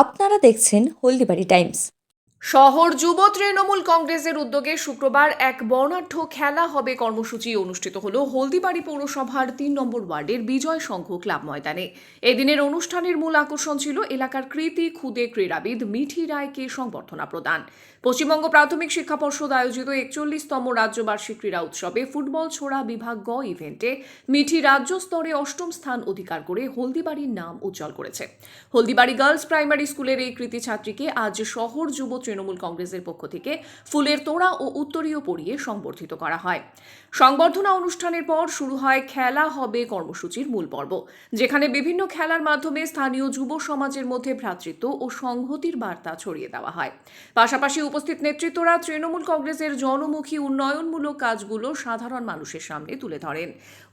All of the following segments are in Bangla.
আপনারা দেখছেন হলদিবাড়ি টাইমস। শহর যুব তৃণমূল কংগ্রেসের উদ্যোগে শুক্রবার এক বর্ণাঢ্য খেলা হবে কর্মসূচি অনুষ্ঠিত হল হলদিবাড়ি পৌরসভার তিন নম্বর ওয়ার্ডের বিজয় সংঘ ক্লাব ময়দানে। এদিনের অনুষ্ঠানের মূল আকর্ষণ ছিল এলাকার কৃতি, ক্ষুদে ক্রীড়াবিদ মিঠি রায়কে সংবর্ধনা প্রদান। পশ্চিমবঙ্গ প্রাথমিক শিক্ষা পর্ষদ আয়োজিত একচল্লিশতম রাজ্যবার্ষিক ক্রীড়া উৎসবে ফুটবল ছোড়া বিভাগ গ ইভেন্টে মিঠি রাজ্য স্তরে অষ্টম স্থান অধিকার করে হলদিবাড়ির নাম উজ্জ্বল করেছে। হলদিবাড়ি গার্লস প্রাইমারি স্কুলের এই কৃতি ছাত্রীকে আজ শহর যুব তৃণমূল কংগ্রেসের পক্ষ থেকে ফুলের তোড়া ও উত্তরীয় পরিয়ে সংবর্ধিত করা হয়। সংবর্ধনা অনুষ্ঠানের পর শুরু হয় খেলা হবে কর্মসূচির মূল পর্ব, যেখানে বিভিন্ন খেলার মাধ্যমে স্থানীয় যুব সমাজের মধ্যে ভ্রাতৃত্ব ও সংহতির বার্তা ছড়িয়ে দেওয়া হয়। পাশাপাশি উপস্থিত নেতৃত্বরা তৃণমূল কংগ্রেসের জনমুখী উন্নয়নমূলক কাজগুলো সাধারণ মানুষের সামনে তুলে ধরেন।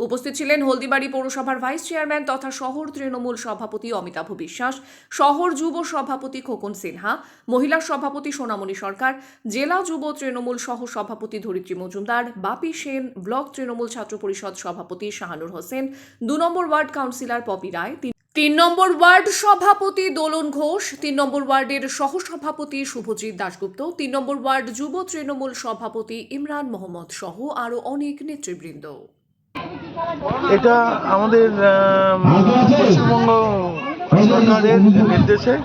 উপস্থিত ছিলেন হলদিবাড়ি পৌরসভার ভাইস চেয়ারম্যান তথা শহর তৃণমূল সভাপতি অমিতাভ বিশ্বাস, শহর যুব সভাপতি খোকন সিনহা, মহিলা সভাপতি সোনামণি সরকার, জেলা যুব তৃণমূল সহ সভাপতি ধরিত্রী মজুমদার, বাপি সেন, ব্লক তৃণমূল ছাত্র পরিষদ সভাপতি শাহানুর হোসেন, দু number ward councillor Popy Roy, তিন- নম্বর ওয়ার্ড সভাপতি দোলন ঘোষ, তিন নম্বর ওয়ার্ডের সহসভাপতি শুভজিৎ দাশগুপ্ত, তিন নম্বর ওয়ার্ড যুব তৃণমূল সভাপতি ইমরান মোহাম্মদ সহ আরও অনেক নেতৃবৃন্দ। এটা আমাদের পশ্চিমবঙ্গ সরকারের নির্দেশে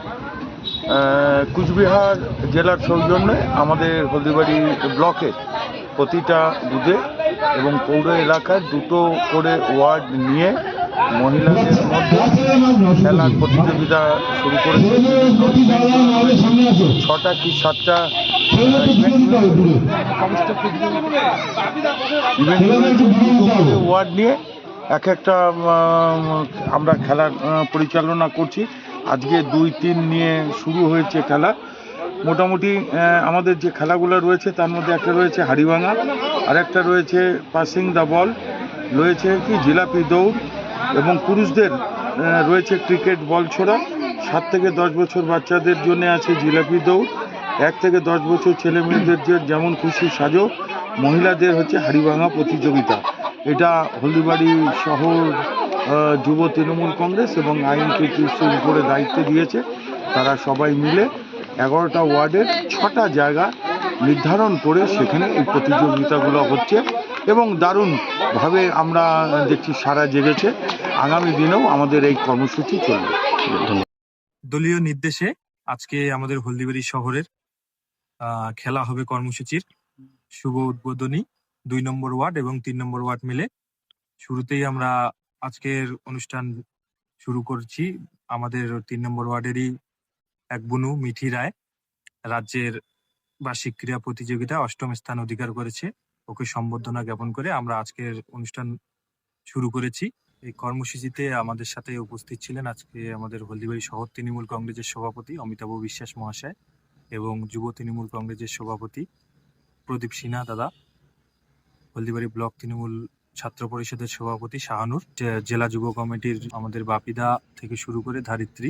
কুচবিহার জেলার সৌজন্যে আমাদের হলদিবাড়ি ব্লকের প্রতিটা বুথে এবং পৌর এলাকায় দুটো করে ওয়ার্ড নিয়ে মহিলাদের মধ্যে খেলার প্রতিযোগিতা শুরু করেছে। ছটা কি সাতটা ওয়ার্ড নিয়ে এক একটা আমরা খেলার পরিচালনা করছি। আজকে দুই তিন নিয়ে শুরু হয়েছে খেলা। মোটামুটি আমাদের যে খেলাগুলো রয়েছে, তার মধ্যে একটা রয়েছে হাড়িভাঙা আর একটা রয়েছে পাসিং দ্য বল, রয়েছে কি জিলাপি দৌড় এবং পুরুষদের রয়েছে ক্রিকেট বল ছোড়া। সাত থেকে দশ বছর বাচ্চাদের জন্য আছে জিলাপি দৌড়, এক থেকে দশ বছর ছেলে মেয়েদের যে যেমন খুশি সাজো, মহিলাদের হচ্ছে হাড়িভাঙা প্রতিযোগিতা। এটা হলদিবাড়ি শহর যুব তৃণমূল কংগ্রেস এবং আইনকে কিছুর উপরে দায়িত্ব দিয়েছে। তারা সবাই মিলে এগারোটা ওয়ার্ডের ছটা জায়গা নির্ধারণ করে সেখানে এই প্রতিযোগিতাগুলো হচ্ছে এবং দারুণভাবে আমরা দেখছি সারা জেগেছে। আগামী দিনেও আমাদের এই কর্মসূচি চলবে। দলীয় নির্দেশে আজকে আমাদের হলদিবাড়ি শহরের খেলা হবে কর্মসূচির। শুভ উদ্বোধনী, দুই নম্বর ওয়ার্ড এবং তিন নম্বর ওয়ার্ড মিলে। শুরুতেই আমরা আজকের অনুষ্ঠান শুরু করছি। আমাদের তিন নম্বর ওয়ার্ডেরই এক বুনু, মিঠি রায়। রাজ্যের বার্ষিক ক্রীড়া প্রতিযোগিতায় অষ্টম স্থান অধিকার করেছে। ওকে সম্বর্ধনা জ্ঞাপন করে আমরা আজকের অনুষ্ঠান শুরু করেছি। এই কর্মসূচিতে আমাদের সাথে উপস্থিত ছিলেন আজকে আমাদের হলদিবাড়ি শহর তৃণমূল কংগ্রেসের সভাপতি অমিতাভ বিশ্বাস মহাশয় এবং যুব তৃণমূল কংগ্রেসের সভাপতি প্রদীপ সিনহা দাদা। হলদিবাড়ি ব্লক তৃণমূল ছাত্র পরিষদের সভাপতি শাহানুর জেলা যুব কমিটির আমাদের বাপিদা থেকে শুরু করে ধারিত্রী,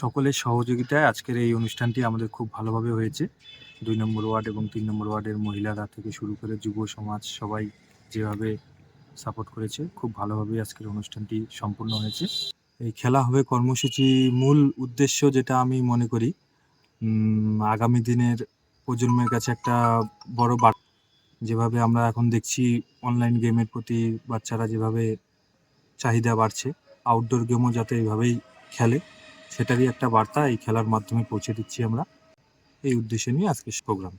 সকলের সহযোগিতায় আজকের এই অনুষ্ঠানটি আমাদের খুব ভালোভাবে হয়েছে। দুই নম্বর ওয়ার্ড এবং তিন নম্বর ওয়ার্ডের মহিলারা থেকে শুরু করে যুব সমাজ সবাই যেভাবে সাপোর্ট করেছে, খুব ভালোভাবে আজকের অনুষ্ঠানটি সম্পূর্ণ হয়েছে। এই খেলা হবে কর্মসূচি মূল উদ্দেশ্য যেটা আমি মনে করি আগামী দিনের প্রজন্মের কাছে একটা বড় বার্তা। যেভাবে আমরা এখন দেখছি অনলাইন গেমের প্রতি বাচ্চারা যেভাবে চাহিদা বাড়ছে আউটডোর গেমও যাতে এইভাবেই খেলে, সেটারই একটা বার্তা এই খেলার মাধ্যমে পৌঁছে দিচ্ছি আমরা। এই উদ্দেশ্য নিয়ে আজকের প্রোগ্রাম